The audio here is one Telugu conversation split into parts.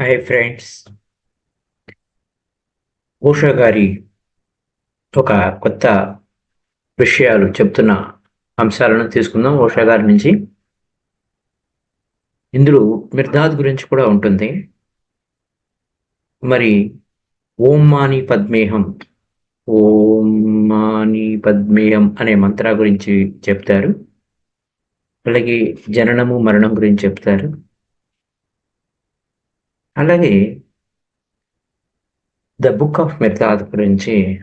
హాయ్ ఫ్రెండ్స్ ఉషా గారి ఒక కొత్త విషయాలు చెప్తున్న అంశాలను తీసుకుందాం. ఉషా గారి నుంచి. ఇందులో మిర్దాద్ గురించి కూడా ఉంటుంది. మరి ఓం మాని పద్మేహం ఓం మాని పద్మేహం అనే మంత్ర గురించి చెప్తారు. అలాగే జననము మరణం గురించి చెప్తారు. అలాగే ద బుక్ ఆఫ్ మెథాద్ గురించి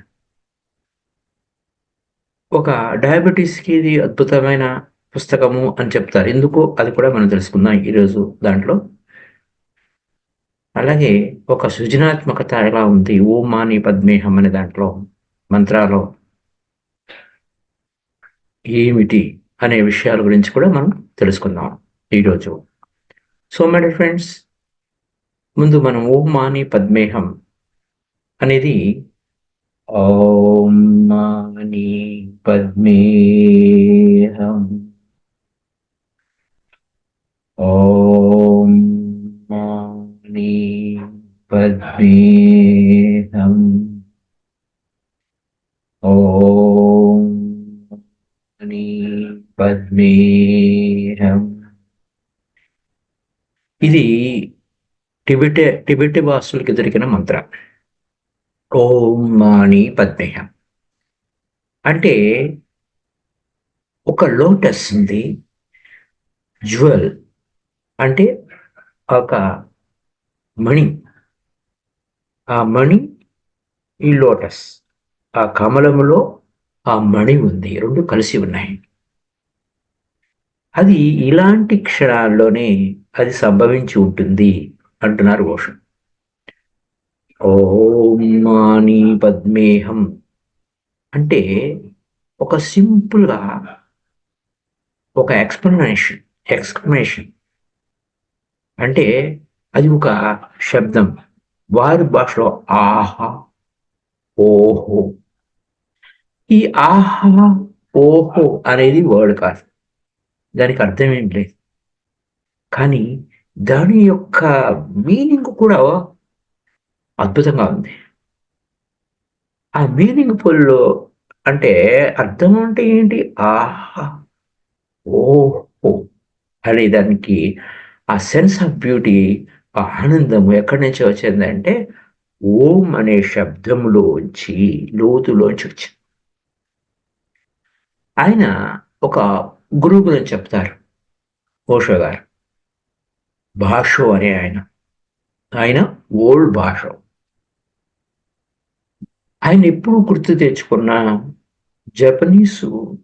ఒక డయాబెటీస్కి ఇది అద్భుతమైన పుస్తకము అని చెప్తారు. ఎందుకు? అది కూడా మనం తెలుసుకుందాం ఈరోజు దాంట్లో. అలాగే ఒక సృజనాత్మకత ఎలా ఉంది? ఓం మాని పద్మేహం అనే దాంట్లో మంత్రాలో ఏమిటి అనే విషయాల గురించి కూడా మనం తెలుసుకుందాం ఈరోజు. సో మై ఫ్రెండ్స్ ముందు మనం ఓం మాని పద్మేహం అనేది ఓం మాని పద్మేహం. ఓం మాని పద్మేహం. ఓం మాని పద్మే ఇది టిబిటే టిబిటి భాషలకి దొరికిన మంత్ర. ఓం మాణి పద్మేహం. అంటే ఒక లోటస్ ఉంది జ్యువెల్ అంటే ఒక మణి. ఆ మణి ఈ లోటస్. ఆ కమలములో ఆ మణి ఉంది రెండు కలిసి ఉన్నాయి. అది ఇలాంటి క్షణాల్లోనే అది సంభవించి ఉంటుంది. అంటున్నారు ఓషన్. ఓం మాని పద్మేహం. అంటే ఒక సింపుల్గా ఒక ఎక్స్ప్లెనేషన్ ఎక్స్ప్లెనేషన్ అంటే అది ఒక శబ్దం. వారి భాషలో ఆహా ఓహో. ఈ ఆహా ఓహో అనేది వర్డ్ కాదు. దానికి అర్థం ఏం లేదు. కానీ దాని యొక్క మీనింగ్ కూడా అద్భుతంగా ఉంది. ఆ మీనింగ్ ఫుల్లో అంటే అర్థం అంటే ఏంటి? ఆహా! ఓహో! అనే దానికి ఆ సెన్స్ ఆఫ్ బ్యూటీ ఆ ఆనందము ఎక్కడి నుంచి వచ్చిందంటే ఓం అనే శబ్దంలోంచి లోతులోంచి వచ్చింది. ఆయన ఒక గురువు గురించి చెప్తారు ఓషో గారు. భాషో అనే ఆయన. ఆయన ఓల్డ్ భాష. ఆయన ఎప్పుడు గుర్తు తెచ్చుకున్న జపనీసు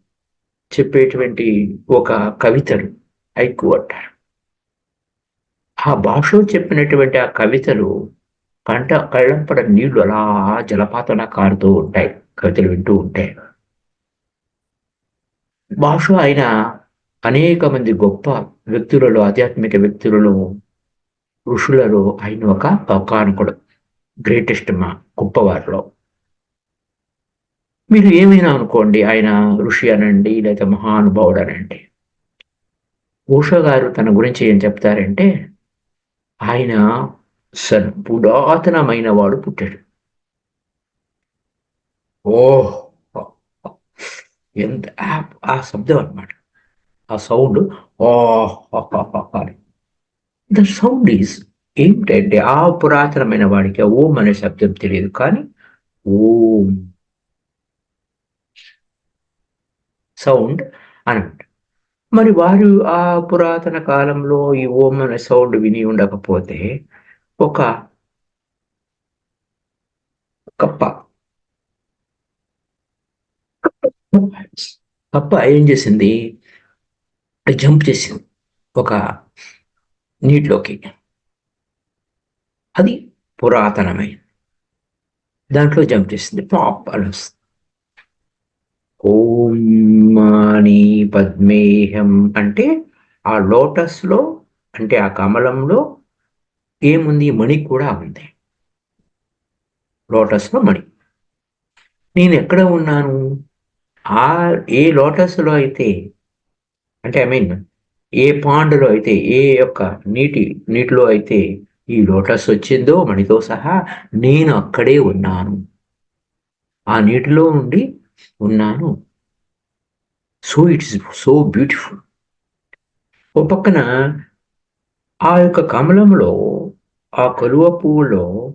చెప్పేటువంటి ఒక కవితలు ఐకు అంటారు. ఆ భాషలో చెప్పినటువంటి ఆ కవితలు కంట కళ్ళంపడ నీళ్ళు అలా జలపాతన కారుతూ ఉంటాయి. కవితలు వింటూ ఉంటాయి. భాష ఆయన అనేక మంది గొప్ప వ్యక్తులలో ఆధ్యాత్మిక వ్యక్తులలో ఋషులలో ఆయన ఒక ఒకానుకుడు గ్రేటెస్ట్ మా గొప్పవారిలో మీరు ఏమైనా అనుకోండి ఆయన ఋషి అనండి లేదా మహానుభావుడు అనండి. ఓషో గారు తన గురించి ఏం చెప్తారంటే ఆయన సన్ పురాతనమైన వాడు పుట్టాడు. ఓ ఎంత ఆ శబ్దం అనమాట ఆ sound? Oh the sound is ఏమిటంటే ఆ పురాతనమైన వాడికి ఓం అనే శబ్దం తెలియదు కానీ ఓం సౌండ్ అనమాట మరి వారు ఆ పురాతన కాలంలో ఈ ఓం అనే సౌండ్ విని ఉండకపోతే ఒక కప్ప కప్ప ఏం చేసింది? జంప్ చేసింది ఒక నీటిలోకి. అది పురాతనమైన దాంట్లో జంప్ చేసింది పాప్ అని వస్తుంది. ఓం మాని పద్మేహం అంటే ఆ లోటస్లో అంటే ఆ కమలంలో ఏముంది? మణి కూడా ఉంది. లోటస్లో మణి. నేను ఎక్కడ ఉన్నాను? ఆ ఏ లోటస్లో అయితే అంటే ఐ మీన్ ఏ పాండ్లో అయితే ఏ యొక్క నీటి నీటిలో అయితే ఈ లోటస్ వచ్చిందో మణితో సహా నేను అక్కడే ఉన్నాను. ఆ నీటిలో ఉండి ఉన్నాను. సో ఇట్స్ సో బ్యూటిఫుల్ ఓ పక్కన ఆ యొక్క కమలంలో ఆ కలువ పువ్వులో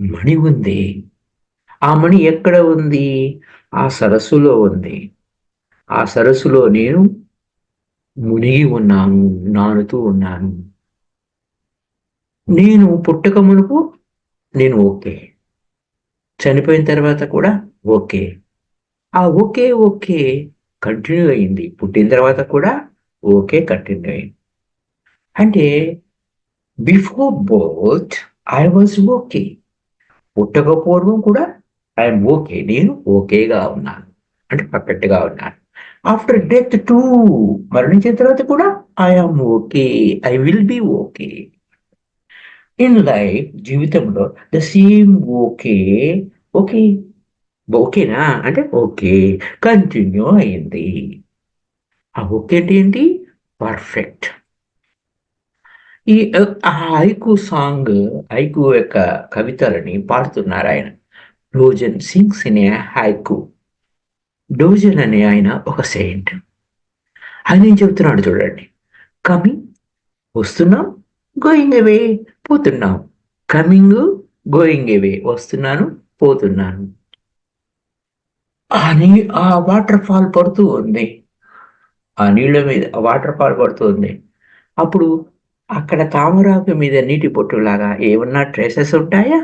మణి ఉంది. ఆ మణి ఎక్కడ ఉంది? ఆ సరస్సులో ఉంది. ఆ సరస్సులో నేను మునిగి ఉన్నాను నానుతూ ఉన్నాను. నేను పుట్టక మునుపు నేను ఓకే. చనిపోయిన తర్వాత కూడా ఓకే. ఆ ఓకే ఓకే కంటిన్యూ అయింది. పుట్టిన తర్వాత కూడా ఓకే కంటిన్యూ అయింది. అంటే before birth I was okay. పుట్టక పూర్వం కూడా ఐఎమ్ ఓకే. నేను ఓకేగా ఉన్నాను. అంటే పర్ఫెక్ట్గా ఉన్నాను. ఆఫ్టర్ డెత్ టూ మరణించిన తర్వాత కూడా I am okay I will be okay in life జీవితంలో ద సేమ్ ఓకే ఓకే ఓకేనా? అంటే ఓకే కంటిన్యూ అయింది. ఆ ఓకే అంటే ఏంటి? పర్ఫెక్ట్ ఈ ఆ ఐకు సాంగ్ ఐకు యొక్క కవితలని పాడుతున్నారు ఆయన. Dogen sings in a haiku Dogen అనే ఆయన ఒక సెయింట్ ఆయన ఏం చెబుతున్నాడు చూడండి. కమింగ్ వస్తున్నాం గోయింగ్ అవే పోతున్నాం. కమింగ్ గోయింగ్ అవే వస్తున్నాను పోతున్నాను. అని ఆ వాటర్ ఫాల్ పడుతూ ఉంది. ఆ నీళ్ళ మీద వాటర్ ఫాల్ పడుతూ ఉంది. అప్పుడు అక్కడ తామరాకు మీద నీటి పొట్టులాగా ఏమన్నా ట్రేసెస్ ఉంటాయా?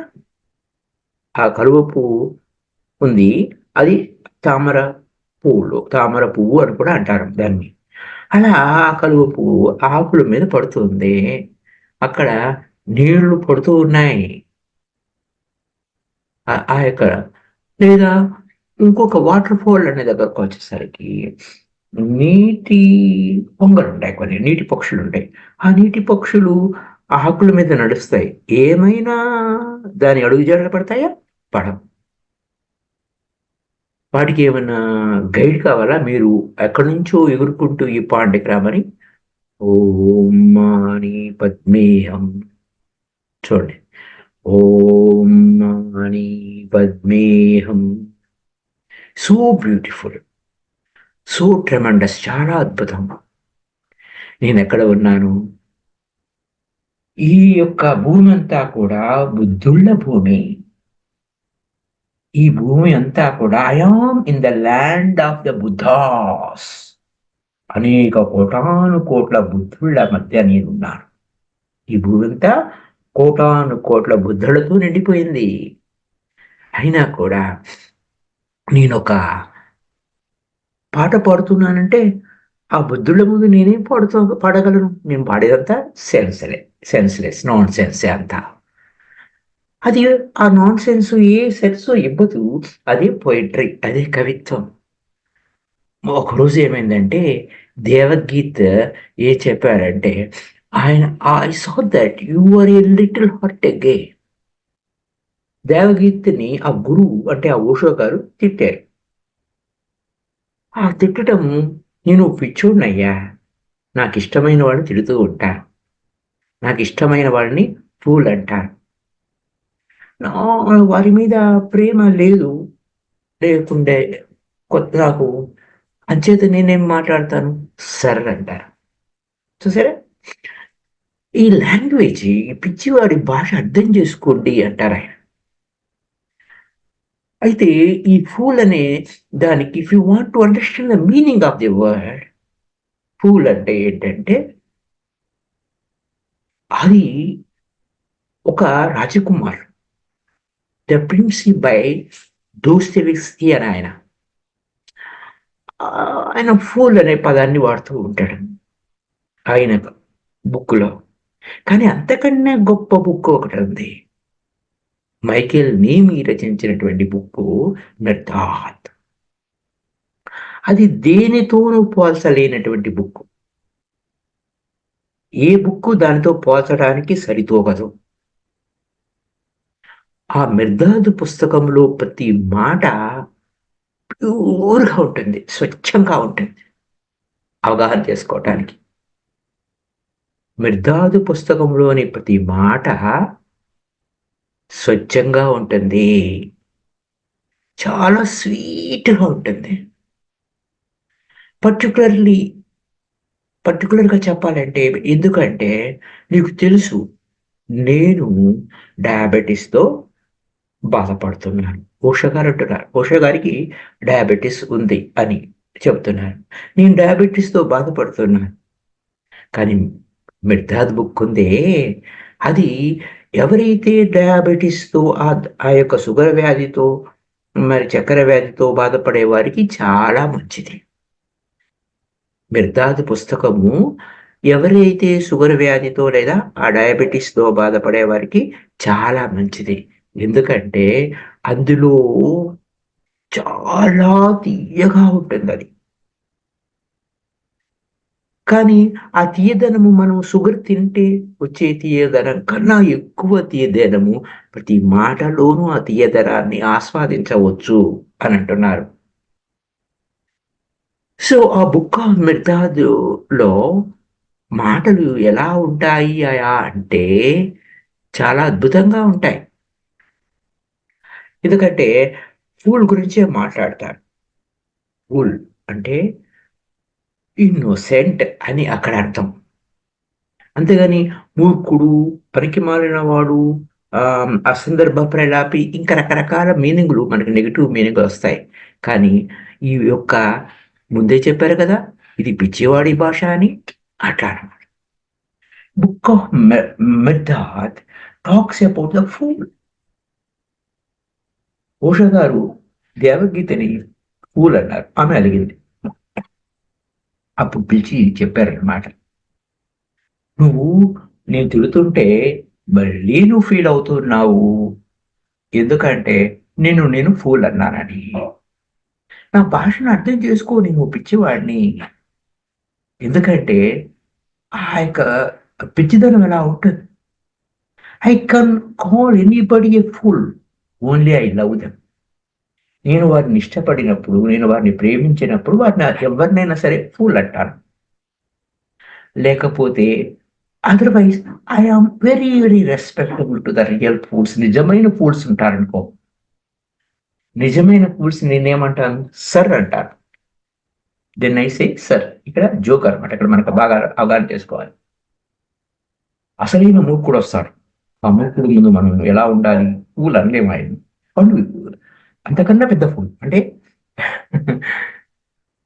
ఆ కలువ పువ్వు ఉంది. అది తామర పువ్వులు తామర పువ్వు అని కూడా అంటారు దాన్ని. అలా ఆ కలువ పువ్వు ఆకుల మీద పడుతుంది. అక్కడ నీళ్ళు పడుతూ ఉన్నాయి. ఆ యొక్క లేదా ఇంకొక వాటర్ ఫాల్ అనే దగ్గరకు వచ్చేసరికి నీటి పొంగలు ఉంటాయి కొన్ని నీటి పక్షులు ఉంటాయి. ఆ నీటి పక్షులు ఆకుల మీద నడుస్తాయి. ఏమైనా దాని అడుగు జాడలు పడతాయా? పడవు. వాటికి ఏమైనా గైడ్ కావాలా? మీరు ఎక్కడి నుంచో ఎగురుకుంటూ ఈ పాండకి రామని? ఓం మాని పద్మేహం. చూడండి. ఓం మాని పద్మేహం. So beautiful. So tremendous. చాలా అద్భుతం. నేను ఎక్కడ ఉన్నాను? ఈ యొక్క భూమి అంతా కూడా బుద్ధుళ్ళ భూమి. ఈ భూమి అంతా కూడా I am in the land of the Buddhas అనేక కోటాను కోట్ల బుద్ధుళ్ళ మధ్య నేనున్నాను. ఈ భూమి అంతా కోటాను కోట్ల బుద్ధులతో నిండిపోయింది. అయినా కూడా నేను ఒక పాట పాడుతున్నానంటే ఆ బుద్ధుల ముందు నేనేం పాడుతూ పాడగలను? నేను పాడేదంతా సెన్స్లే సెన్స్లెస్ నాన్ సెన్సే అంతా. అది ఆ నాన్ సెన్స్ ఏ సెన్స్ ఇవ్వదు. అదే పోయిట్రీ అదే కవిత్వం. ఒకరోజు ఏమైందంటే దేవగీత్ ఏ చెప్పారంటే ఆయన I saw that you are a little heart gay దేవగీత్ని ఆ గురువు అంటే ఆ ఓషో గారు తిట్టారు. ఆ తిట్టడం నేను పిచ్చోడినయ్యా. నాకు ఇష్టమైన వాడిని తిడుతూ ఉంటాను నాకు ఇష్టమైన వాడిని ఫూల్ అంటాను వారి మీద ప్రేమ లేదు. లేకుండే కొత్త నాకు అంచేత నేనేం మాట్లాడతాను? సరే అంటారు చూసారా? ఈ లాంగ్వేజ్ ఈ పిచ్చివాడి భాష అర్థం చేసుకోండి అంటారు ఆయన. అయితే ఈ ఫూల్ అనే దానికి if you want to understand the meaning of the word fool అంటే ఏంటంటే అది ఒక రాజకుమార్ ద ప్రిన్సీ బై దోస్తెవిక్స్కి అని ఆయన. Uh, ఆయన ఫూల్ అనే పదాన్ని వాడుతూ ఉంటాడు. ఆయన బుక్లో కానీ అంతకన్నా గొప్ప బుక్ ఒకటి ఉంది. మైకేల్ నేమి రచించినటువంటి బుక్ మెర్దాత్ అది దేనితోనూ పోల్చలేనటువంటి బుక్ ఏ బుక్ దానితో పోల్చడానికి సరితోగదు. ఆ మిర్దాదు పుస్తకంలో ప్రతి మాట ప్యూర్గా ఉంటుంది స్వచ్ఛంగా ఉంటుంది. అవగాహన చేసుకోవటానికి. మిర్దాదు పుస్తకంలోని ప్రతి మాట స్వచ్ఛంగా ఉంటుంది. చాలా స్వీట్గా ఉంటుంది. పర్టికులర్లీ పర్టికులర్గా చెప్పాలంటే ఎందుకంటే నీకు తెలుసు నేను డయాబెటీస్తో బాధపడుతున్నాను ఉష గారు అంటున్నారు ఉష గారికి డయాబెటీస్ ఉంది అని చెబుతున్నాను నేను డయాబెటీస్తో బాధపడుతున్నాను. కానీ మిర్దాద్ బుక్ ఉందే అది ఎవరైతే డయాబెటీస్తో ఆ ఆ యొక్క షుగర్ వ్యాధితో మరి చక్కెర వ్యాధితో బాధపడే వారికి చాలా మంచిది. మిర్దాద్ పుస్తకము ఎవరైతే షుగర్ వ్యాధితో లేదా ఆ డయాబెటీస్తో బాధపడే వారికి చాలా మంచిది. ఎందుకంటే అందులో చాలా తీయగా ఉంటుంది అది కానీ ఆ తీయదనము మనం షుగర్ తింటే వచ్చే తీయదనం కన్నా ఎక్కువ తీయదనము ప్రతి మాటలోనూ ఆ తీయదనాన్ని ఆస్వాదించవచ్చు అని అంటున్నారు. సో ఆ బుక్ ఆఫ్ మిర్దాదులో మాటలు ఎలా ఉంటాయి అయా అంటే చాలా అద్భుతంగా ఉంటాయి. ఎందుకంటే ఫూల్ గురించే మాట్లాడతారు. ఫూల్ అంటే ఇన్నోసెంట్ అని అక్కడ అర్థం. అంతేగాని మూర్ఖుడు పనికి మారినవాడు ఆ సందర్భ ప్రలాపి ఇంకా రకరకాల మీనింగ్లు మనకి నెగిటివ్ మీనింగ్లు వస్తాయి. కానీ ఈ యొక్క ముందే చెప్పారు కదా ఇది పిచ్చివాడి భాష అని అట్లా అనమాట book of Mirdad talks about the fool. Usha garu దేవగీతని pool అన్నారు ఆమె అలిగింది. అప్పుడు పిలిచి చెప్పారనమాట నువ్వు నేను తిడుతుంటే మళ్ళీ నువ్వు ఫీల్ అవుతున్నావు. ఎందుకంటే నేను నేను ఫూల్ అన్నానని నా భాషను అర్థం చేసుకో నేను పిచ్చివాడిని. ఎందుకంటే ఆ యొక్క పిచ్చిదనం ఎలా ఉంటుంది? I can call anybody a fool only I love them. నేను వారిని ఇష్టపడినప్పుడు నేను వారిని ప్రేమించినప్పుడు వారిని ఎవరినైనా సరే ఫుల్ అంటాను. లేకపోతే otherwise I am very very respectable to the real fools నిజమైన ఫూడ్స్ ఉంటారనుకో. నిజమైన ఫూడ్స్ నేనేమంటాను? సర్ అంటాను. దెన్ ఐ సే సర్ ఇక్కడ జోక్ అనమాట ఇక్కడ మనకు బాగా అవగాహన చేసుకోవాలి. అసలైన కూడా వస్తాడు. ఆ ముందు మనం ఎలా ఉండాలి? పూలు అనలేము ఆయన పండు అంతకన్నా పెద్ద ఫుల్ అంటే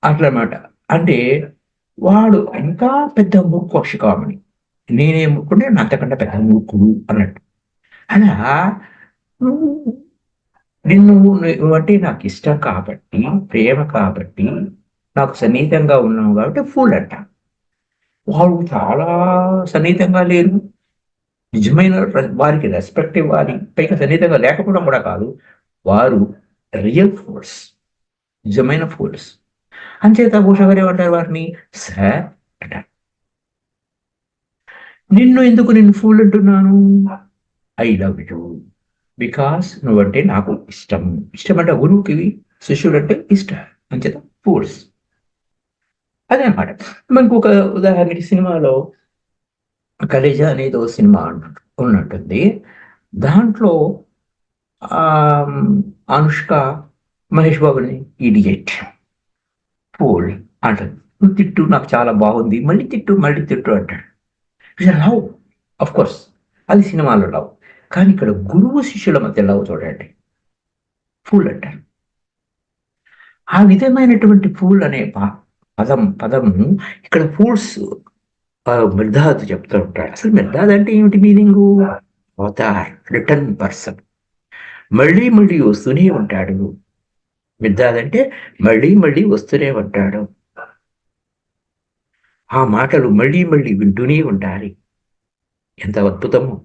అట్లనమాట. అంటే వాడు ఇంకా పెద్ద మూర్ఖ కామని నేనే మూర్ఖుడే అంతకన్నా పెద్ద మూర్ఖుడు అన్నట్టు. అలా నిన్ను అంటే నాకు ఇష్టం కాబట్టి ప్రేమ కాబట్టి నాకు సన్నిహితంగా ఉన్నావు కాబట్టి ఫూల్ అంట వాడు చాలా సన్నిహితంగా లేరు. నిజమైన వారికి రెస్పెక్ట్ ఇవ్వాలి. పైగా సన్నిహితంగా లేకపోవడం కూడా కాదు. వారు రియల్ ఫోర్స్ నిజమైన ఫోర్స్ అంచేత భూషగారు ఏమంటారు వారిని? సార్ అంటారు. నిన్ను ఎందుకు నేను ఫూల్ అంటున్నాను? ఐ లవ్ యూ బికాస్ నువ్వంటే నాకు ఇష్టం. ఇష్టం అంటే గురువుకి శిష్యుడు అంటే ఇష్టం. అంచేత ఫోర్స్ అదే అనమాట మనకు ఒక ఉదాహరణకి సినిమాలో కలిజ అనేది ఒక సినిమా ఉన్నట్టుంది. దాంట్లో అనుష్క మహేష్ బాబుని ఇడియట్. పోల్ అంటుంది. నువ్వు తిట్టు నాకు చాలా బాగుంది. మళ్ళీ తిట్టు మళ్ళీ తిట్టు అంటాడు. లవ్ అఫ్ కోర్స్ అది సినిమాలో లవ్ కానీ ఇక్కడ గురువు శిష్యుల మధ్య లవ్ చూడండి. ఫూల్ అంటారు. ఆ విధమైనటువంటి ఫూల్ అనే పదం పదము ఇక్కడ ఫూల్స్ మిర్దాద్ చెప్తూ ఉంటాడు. అసలు మిర్దాద్ అంటే ఏమిటి మీనింగు? Avatar return person. మళ్ళీ మళ్ళీ వస్తూనే ఉంటాడు. మిద్దాదంటే మళ్ళీ మళ్ళీ వస్తూనే ఉంటాడు. ఆ మాటలు మళ్ళీ మళ్ళీ వింటూనే ఉండాలి. ఎంత అద్భుతము.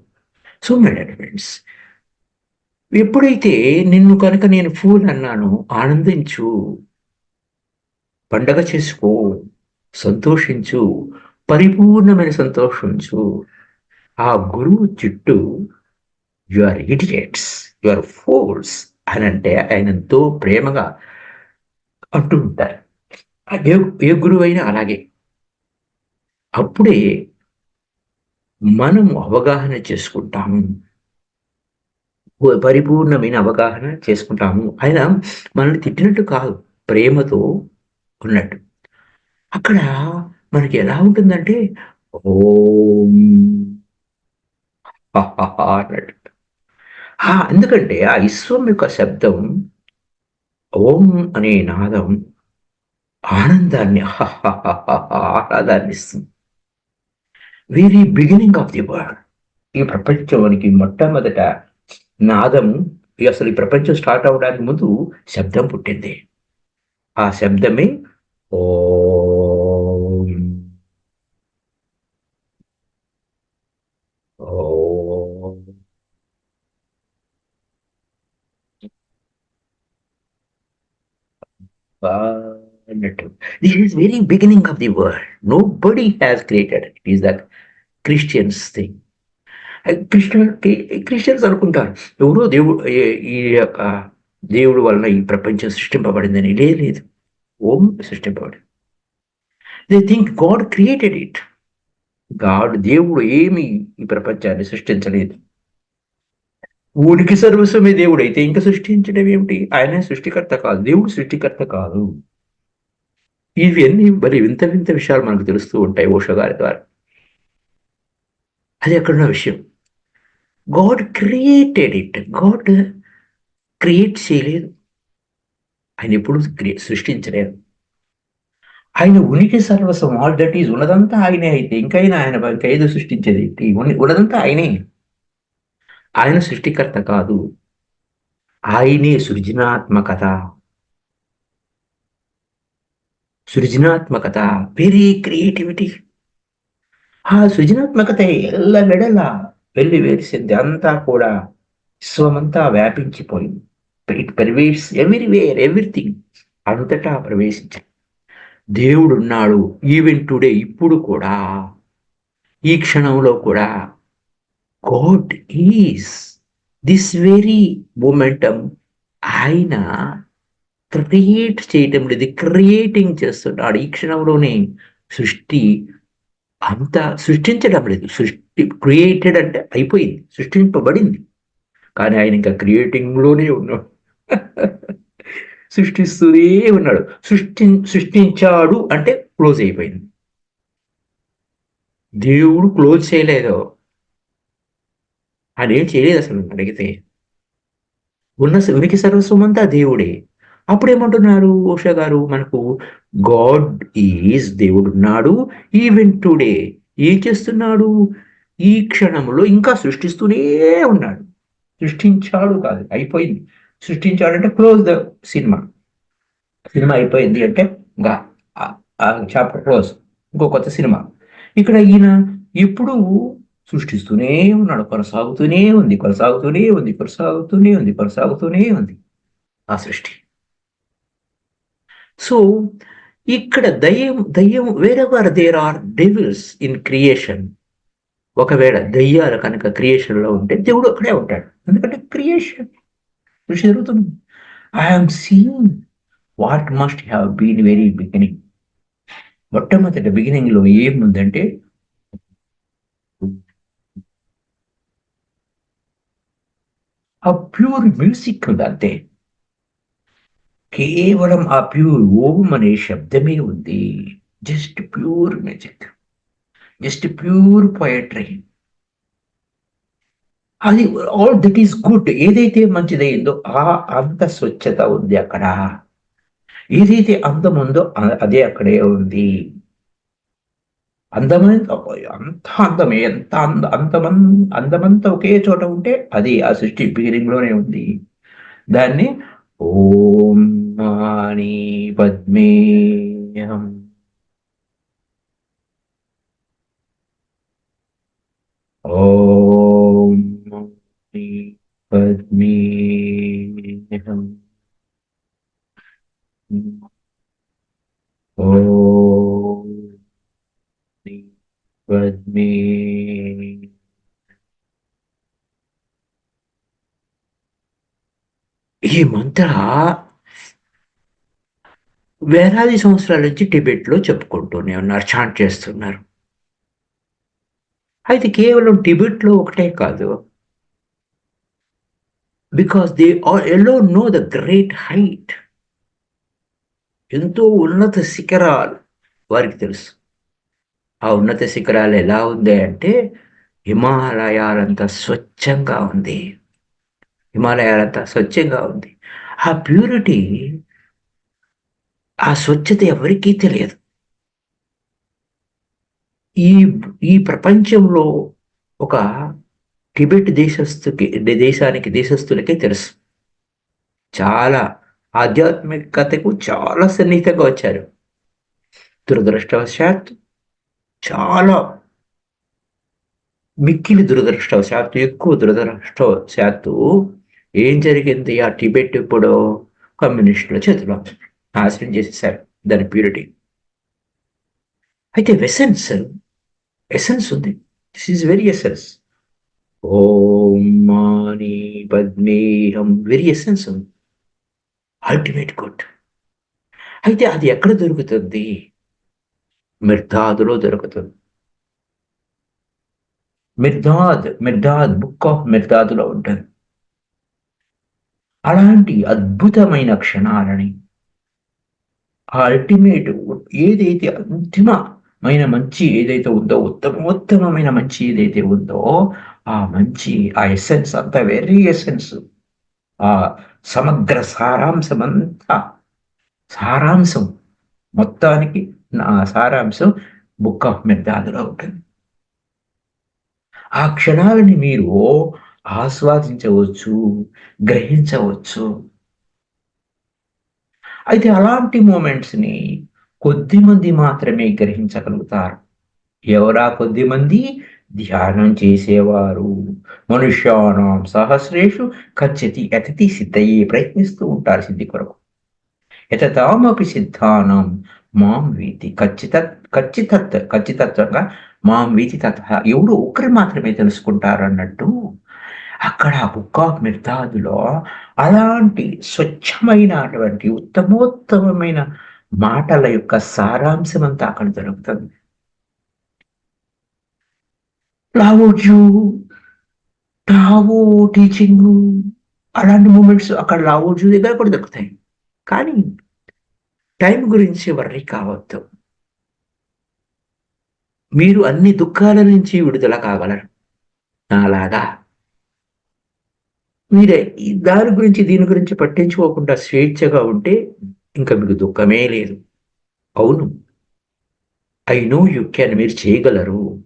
సో మై ఫ్రెండ్స్ ఎప్పుడైతే నిన్ను కనుక నేను ఫూల్ అన్నాను ఆనందించు పండగ చేసుకో సంతోషించు పరిపూర్ణమైన సంతోషించు ఆ గురువు చుట్టూ you are idiots you are fools అని అంటే ఆయన ఎంతో ప్రేమగా అంటూ ఉంటారు. ఏ ఏ గురువు అయినా అలాగే. అప్పుడే మనము అవగాహన చేసుకుంటాము. పరిపూర్ణమైన అవగాహన చేసుకుంటాము. ఆయన మనల్ని తిట్టినట్టు కాదు ప్రేమతో ఉన్నట్టు. అక్కడ మనకి ఎలా ఉంటుందంటే ఓం. అన్నట్టు. ఎందుకంటే ఆ విశ్వం యొక్క శబ్దం ఓం అనే నాదం ఆనందాన్ని ఆహ్లాదాన్ని ఇస్తుంది. Very beginning of the world ఈ ప్రపంచానికి మొట్టమొదట నాదం అసలు ఈ ప్రపంచం స్టార్ట్ అవడానికి ముందు శబ్దం పుట్టింది. ఆ శబ్దమే ఓ. అన్నట్టు. This is very beginning of the world nobody has created it is that Christians thing Christian Christians అనుకుంటారు. ఎవరో దేవుడు ఈ యొక్క దేవుడు వలన ఈ ప్రపంచం సృష్టింపబడిందని లేదు ఓం సృష్టింపబడింది. They think God created it God దేవుడు ఏమి ఈ ప్రపంచాన్ని సృష్టించలేదు. ఊనికి సర్వస్వమే దేవుడు అయితే ఇంకా సృష్టించడం ఏమిటి? ఆయన సృష్టికర్త కాదు దేవుడు సృష్టికర్త కాదు. ఇవన్నీ మరి వింత వింత విషయాలు మనకు తెలుస్తూ ఉంటాయి ఓషో గారి ద్వారా. అది అక్కడున్న విషయం. God created it God create చేయలేదు. ఆయన ఎప్పుడు సృష్టించలేదు. ఆయన ఉనికి సర్వస్వం ఆల్ దట్ ఈజ్ ఉన్నదంతా ఆయనే అయితే ఇంకైనా ఆయన ఇంకైదు సృష్టించేది. ఉన్నదంతా ఆయనే. ఆయన సృష్టికర్త కాదు. ఆయనే సృజనాత్మకత. సృజనాత్మకత వెరీ క్రియేటివిటీ ఆ సృజనాత్మకత ఎల్ల వెడల వెళ్ళి వేరిసింది. అంతా కూడా విశ్వమంతా వ్యాపించిపోయింది. ఇట్ పర్వేస్ ఎవ్రీవేర్ ఎవ్రీథింగ్ అంతటా ప్రవేశించింది. దేవుడున్నాడు. ఈవెన్ టుడే ఇప్పుడు కూడా. ఈ క్షణంలో కూడా God is this very moment ఆయన క్రియేట్ చేయటం లేదు క్రియేటింగ్ చేస్తున్నాడు. ఈ క్షణంలోనే సృష్టి అంత సృష్టించడం లేదు. సృష్టి క్రియేటెడ్ అంటే అయిపోయింది సృష్టింపబడింది. కానీ ఆయన ఇంకా క్రియేటింగ్లోనే ఉన్నాడు. సృష్టిస్తూనే ఉన్నాడు. సృష్టి సృష్టించాడు అంటే క్లోజ్ అయిపోయింది. దేవుడు క్లోజ్ చేయలేదు. ఏం చేయలేదు అసలు అడిగితే ఉన్న ఉనికి సర్వస్వమంతా దేవుడే అప్పుడు ఏమంటున్నారు ఓష గారు మనకు గాడ్ ఈజ్ దేవుడు ఉన్నాడు ఈవెన్ టుడే ఏం చేస్తున్నాడు ఈ క్షణంలో ఇంకా సృష్టిస్తూనే ఉన్నాడు సృష్టించాడు కాదు అయిపోయింది సృష్టించాడంటే క్లోజ్ ద సినిమా సినిమా అయిపోయింది అంటే ఇంకా చాప్టర్ క్లోజ్ ఇంకో కొత్త సినిమా ఇక్కడ ఈయన ఎప్పుడు సృష్టిస్తూనే ఉన్నాడు కొనసాగుతూనే ఉంది కొనసాగుతూనే ఉంది కొనసాగుతూనే ఉంది కొనసాగుతూనే ఉంది ఆ సృష్టి. సో ఇక్కడ దయ్యం దయ్యం wherever there are devils in creation ఒకవేళ దయ్యాలు కనుక క్రియేషన్లో ఉంటే దేవుడు అక్కడే ఉంటాడు. ఎందుకంటే క్రియేషన్ కృషి జరుగుతుంది. I'm seeing what must have been very beginning మొట్టమొదటి బిగినింగ్లో ఏముందంటే ఆ ప్యూర్ మ్యూజిక్ ఉంది అంతే కేవలం ఆ ప్యూర్ ఓం అనే శబ్దమే ఉంది. Just pure music. Just pure poetry అది ఆల్ దట్ ఈస్ గుడ్ ఏదైతే మంచిదైందో ఆ అంత స్వచ్ఛత ఉంది అక్కడ. ఏదైతే అందం ఉందో అదే అక్కడే ఉంది. అందమైన అంత అందమే ఎంత అంద అంతమం అందమంతా ఒకే చోట ఉంటే అది ఆ సృష్టి బిగినింగ్లోనే ఉంది దాన్ని ఓం మాణి పద్మేహం ఓం పద్మేహం ఈ మంత్ర వేలాది సంవత్సరాల నుంచి టిబెట్లో చెప్పుకుంటూనే ఉన్నారు చాంట్ చేస్తున్నారు. అయితే కేవలం టిబెట్లో ఒకటే కాదు బికాస్ దే ఎలో నో ద గ్రేట్ హైట్ ఎంతో ఉన్నత శిఖరాలు వారికి తెలుసు. ఆ ఉన్నత శిఖరాలు ఎలా ఉంది అంటే హిమాలయాలంతా స్వచ్ఛంగా ఉంది. హిమాలయాలంతా స్వచ్ఛంగా ఉంది. ఆ ప్యూరిటీ ఆ స్వచ్ఛత ఎవరికీ తెలియదు. ఈ ఈ ప్రపంచంలో ఒక టిబెట్ దేశస్థుకి దేశానికి దేశస్థులకే తెలుసు. చాలా ఆధ్యాత్మికతకు చాలా సన్నిహితంగా వచ్చారు. దురదృష్టవశాత్తు చాలా మిక్కిలి దురదృష్టవశాత్తు ఎక్కువ దురదృష్టవశాత్తు ఏం జరిగింది? ఆ టిబెట్ ఇప్పుడు కమ్యూనిస్టుల చేతిలో నాశనం చేసేసారు దాని ప్యూరిటీ. అయితే వెసెన్స్ ఎసెన్స్ ఉంది. దిస్ ఈజ్ వెరీ ఎసెన్స్ ఓం మాని పద్మేహం వెరీ ఎసెన్స్ ఉంది. అల్టిమేట్ గుడ్ అయితే అది ఎక్కడ దొరుకుతుంది? మిర్ధాదులో దొరుకుతుంది. మిర్దాద్ మిర్దాద్ బుక్ ఆఫ్ మిర్దాదులో ఉంటుంది. అలాంటి అద్భుతమైన క్షణాలని ఆ అల్టిమేట్ ఏదైతే అంతిమమైన మంచి ఏదైతే ఉందో ఉత్తమోత్తమైన మంచి ఏదైతే ఉందో ఆ మంచి ఆ ఎసెన్స్ అంతా వెరీ ఎసెన్స్ ఆ సమగ్ర సారాంశం అంతా సారాంశం మొత్తానికి సారాంశం బుక్ ఆఫ్ మెద్దాదులో ఉంటుంది. ఆ క్షణాలని మీరు ఆస్వాదించవచ్చు గ్రహించవచ్చు. అయితే అలాంటి మూమెంట్స్ని కొద్ది మంది మాత్రమే గ్రహించగలుగుతారు. ఎవరా కొద్ది మంది? ధ్యానం చేసేవారు. మనుష్యానం సహస్రేషు ఖచ్చితి అతిథి సిద్ధయ్యే ప్రయత్నిస్తూ ఉంటారు సిద్ధి కొరకు. ఎతతామపి సిద్ధానం మాం వీతి ఖచ్చిత ఖచ్చిత ఖచ్చితత్వంగా మాం వీతి తత్వ ఎవరు ఒకరు మాత్రమే తెలుసుకుంటారు అన్నట్టు అక్కడ బుక్ ఆఫ్ మిర్దాదులో అలాంటి స్వచ్ఛమైనటువంటి ఉత్తమోత్తమైన మాటల యొక్క సారాంశం అంతా అక్కడ దొరుకుతుంది లావోజు టావో టీచింగ్ అలాంటి మూమెంట్స్ అక్కడ లావోజు దగ్గర కూడా దొరుకుతాయి కానీ టైం గురించి వర్రీ కావద్దు. మీరు అన్ని దుఃఖాల నుంచి విడుదల కాగలరు. నాలాగా. మీరే దాని గురించి దీని గురించి పట్టించుకోకుండా స్వేచ్ఛగా ఉంటే ఇంకా మీకు దుఃఖమే లేదు. అవును. ఐ నో యు క్యాన్ మీరు చేయగలరు.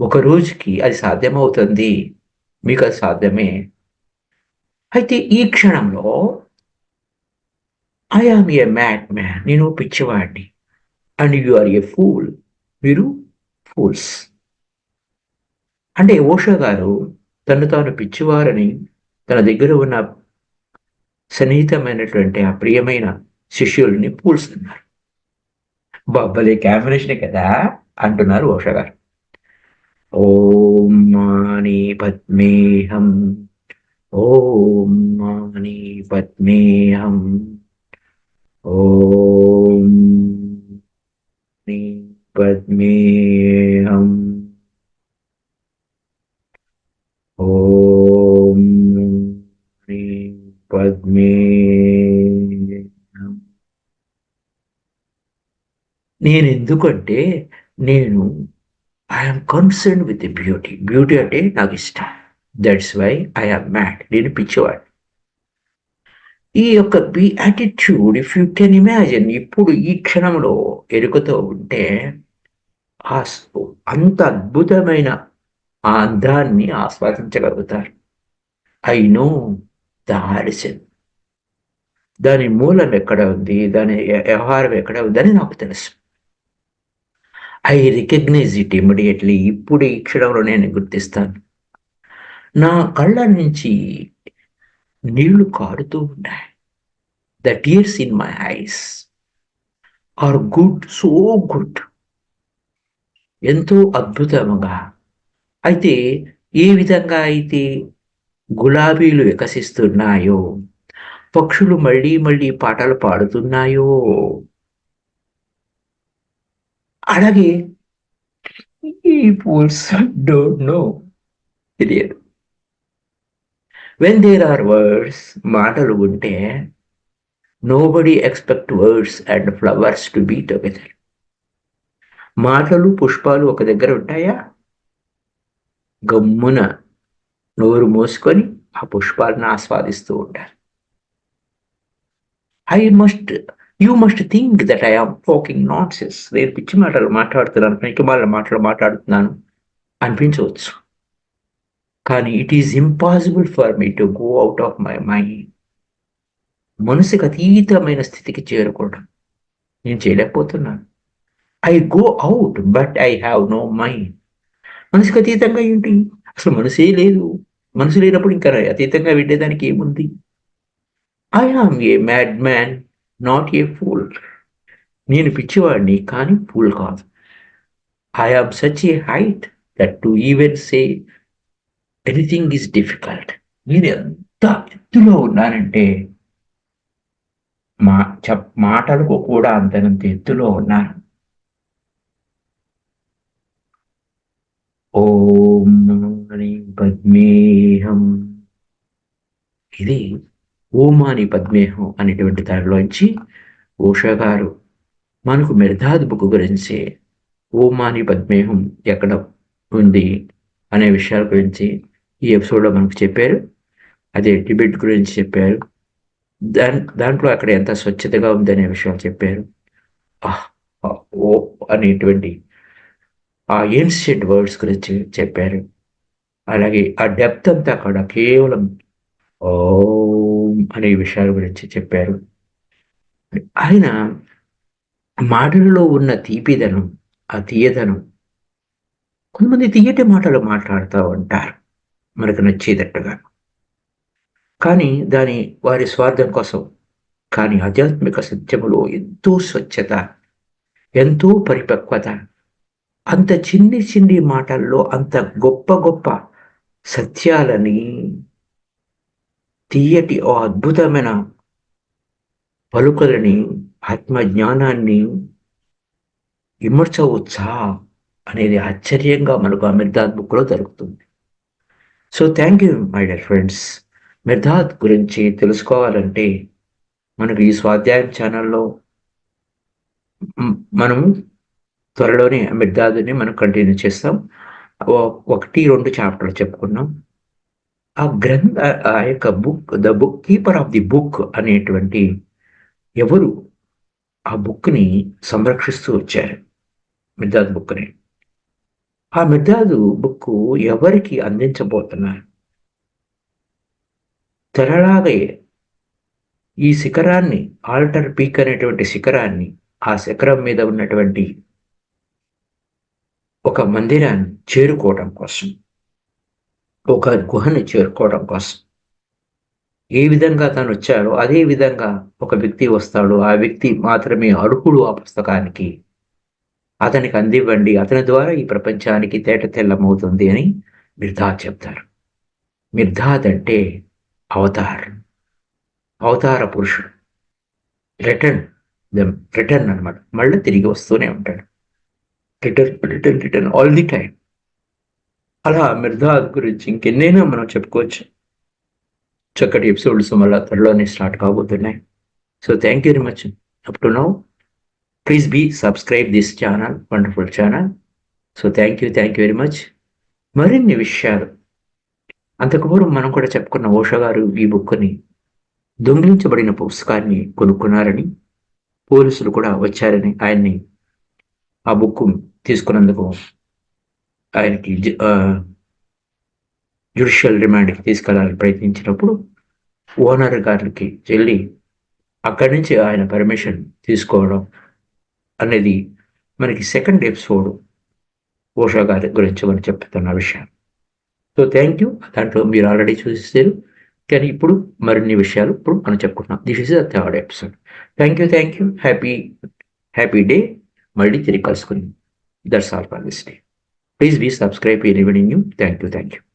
ఒక రోజుకి అది సాధ్యమవుతుంది. మీకు అది సాధ్యమే. అయితే ఈ క్షణంలో I am a mad man నేను పిచ్చివాడిని and you are a fool మీరు ఫూల్స్ అంటే ఓషో గారు తను తాను పిచ్చివారని తన దగ్గర ఉన్న సన్నిహితమైనటువంటి ఆ ప్రియమైన శిష్యుల్ని ఫూల్స్ అన్నారు. బబ్బలే కాంబినేషన్ కదా అంటున్నారు ఓషో గారు. ఓం మాని పద్మేహం ఓం మాని పద్మేహం. ఓం పద్మేహం ఓం పద్మే నేను ఎందుకంటే నేను I'm concerned with the beauty beauty అంటే నాకు ఇష్టం. దట్స్ వై ఐఎమ్ మ్యాడ్ నేను పిచ్చివాడు ఈ యొక్క beatitude if you can imagine ఇప్పుడు ఈ క్షణంలో ఎరుకతో ఉంటే ఆ అంత అద్భుతమైన ఆ అందాన్ని ఆస్వాదించగలుగుతారు. ఐ నో ద హారిసన్ దాని మూలం ఎక్కడ ఉంది? దాని వ్యవహారం ఎక్కడ ఉందని నాకు తెలుసు. ఐ రికగ్నైజ్ ఇట్ ఇమీడియట్లీ ఇప్పుడు ఈ క్షణంలో నేను గుర్తిస్తాను. నా కళ్ళ నుంచి నీళ్ళు కారుతూ ఉన్నాయి the tears in my eyes are good so good ఎంతో అద్భుతంగా అయితే ఏ విధంగా అయితే గులాబీలు వికసిస్తున్నాయో పక్షులు మళ్ళీ మళ్ళీ పాటలు పాడుతున్నాయో? అలాగే ఈ పీపుల్స్ డోంట్ నో తెలియదు. వెన్ దేర్ ఆర్ వర్డ్స్ మాటలు ఉంటే nobody expect words and flowers to be together మాటలు పుష్పాలు ఒక దగ్గర ఉంటాయా? గమ్మున నోరు మోసుకొని ఆ పుష్పాలను ఆస్వాదిస్తూ ఉంటారు. I must you must think that I am talking nonsense నేను పిచ్చి మాటలు మాట్లాడుతున్నాను పనికిమాల మాటలు మాట్లాడుతున్నాను. అనిపించవచ్చు. కానీ it is impossible for me to go out of my mind మనసుకు అతీతమైన స్థితికి చేరుకోవడం. నేను చేయలేకపోతున్నాను. I go out but I have no mind మనసుకు అతీతంగా ఏంటి? అసలు మనసే లేదు. మనసు లేనప్పుడు ఇంకా అతీతంగా వెళ్ళేదానికి ఏముంది? I am a mad man not a fool నేను పిచ్చివాడిని కానీ ఫూల్ కాదు. I am such a height that to even say anything is difficult. మీరు ఎంత ఎత్తులో ఉన్నారంటే మా చెప్ మాటలకు కూడా అంతనంత ఎత్తులో ఉన్నారు. ఓం పద్మేహం. ఇది ఓమాని పద్మేహం అనేటువంటి దానిలోంచి ఉషా గారు మనకు మెర్ధాద్ బుక్ గురించి ఓమాని పద్మేహం ఎక్కడ ఉంది అనే విషయాల గురించి ఈ ఎపిసోడ్లో మనకు చెప్పారు. అదే టిబెట్ గురించి చెప్పారు. దాని దాంట్లో అక్కడ ఎంత స్వచ్ఛతగా ఉందనే విషయాలు చెప్పారు. ఓ అనేటువంటి ఆ ఏన్షియంట్ వర్డ్స్ గురించి చెప్పారు. అలాగే ఆ డెప్త్ అంతా అక్కడ కేవలం ఓం అనే విషయాల గురించి చెప్పారు. ఆయన మాటలలో ఉన్న తీపిదనం ఆ తీయదనం కొంతమంది తీయటి మాటలు మాట్లాడుతూ ఉంటారు. మనకు నచ్చేటట్టుగా కానీ దాని వారి స్వార్థం కోసం కానీ ఆధ్యాత్మిక సత్యములో ఎంతో స్వచ్ఛత ఎంతో పరిపక్వత అంత చిన్ని చిన్ని మాటల్లో అంత గొప్ప గొప్ప సత్యాలని తీయటి ఓ అద్భుతమైన పలుకలని ఆత్మజ్ఞానాన్ని విమర్చవచ్చా అనేది ఆశ్చర్యంగా మనకు అమిర్దాత్ బుక్లో జరుగుతుంది so thank you my dear friends Mirdad గురించి తెలుసుకోవాలంటే మనకు ఈ స్వాధ్యాయం ఛానల్లో మనం త్వరలోనే మిర్ధాద్ని మనం కంటిన్యూ చేస్తాం. ఒకటి రెండు చాప్టర్లు చెప్పుకున్నాం. ఆ గ్రంథ ఆ యొక్క book the book keeper of the book అనేటువంటి ఎవరు ఆ బుక్ని సంరక్షిస్తూ వచ్చారు. మిర్ధాద్ బుక్ని ఆ మిర్దాదు బుక్ ఎవరికి అందించబోతున్నారు తెరలాగే ఈ శిఖరాన్ని ఆల్టర్ పీక్ అనేటువంటి శిఖరాన్ని ఆ శిఖరం మీద ఉన్నటువంటి ఒక మందిరాన్ని చేరుకోవడం కోసం ఒక గుహని చేరుకోవడం కోసం. ఏ విధంగా తను వచ్చాడో అదే విధంగా ఒక వ్యక్తి వస్తాడు. ఆ వ్యక్తి మాత్రమే అర్హుడు ఆ పుస్తకానికి. అతనికి అందివ్వండి. అతని ద్వారా ఈ ప్రపంచానికి తేట తెల్లమవుతుంది అని మిర్ధాద్ చెప్తారు. మిర్ధాద్ అంటే అవతార్. అవతార పురుషుడు. రిటర్న్. రిటర్న్ అనమాట మళ్ళీ తిరిగి వస్తూనే ఉంటాడు. Return return return all the time అలా మిర్ధాద్ గురించి ఇంకెన్నైనా మనం చెప్పుకోవచ్చు. చక్కటి ఎపిసోడ్స్ మళ్ళీ త్వరలోనే స్టార్ట్ కాబోతున్నాయి. So thank you very much. Up to now. Please be subscribe this channel wonderful channel so thank you thank you very much మరిన్ని విషయాలు. అంతకుపూర్వం మనం కూడా చెప్పుకున్న ఓషో గారు ఈ బుక్ని దొంగిలించబడిన పుస్తకాన్ని కొనుక్కున్నారని పోలీసులు కూడా వచ్చారని ఆయన్ని ఆ బుక్ తీసుకున్నందుకు ఆయనకి జ్యుడిషియల్ రిమాండ్కి తీసుకెళ్ళాలని ప్రయత్నించినప్పుడు ఓనర్ గారికి వెళ్ళి అక్కడి నుంచి ఆయన పర్మిషన్ తీసుకోవడం అనేది మనకి సెకండ్ ఎపిసోడ్ ఓషా గారి గురించి మనం చెప్తున్న విషయం. సో థ్యాంక్ యూ దాంట్లో మీరు ఆల్రెడీ చూసేసారు కానీ ఇప్పుడు మరిన్ని విషయాలు ఇప్పుడు మనం చెప్పుకుంటున్నాం. This is the third episode thank you thank you happy happy day మళ్ళీ తిరిగి కలుసుకుని that's all for this day please be subscribe anybody new thank you thank you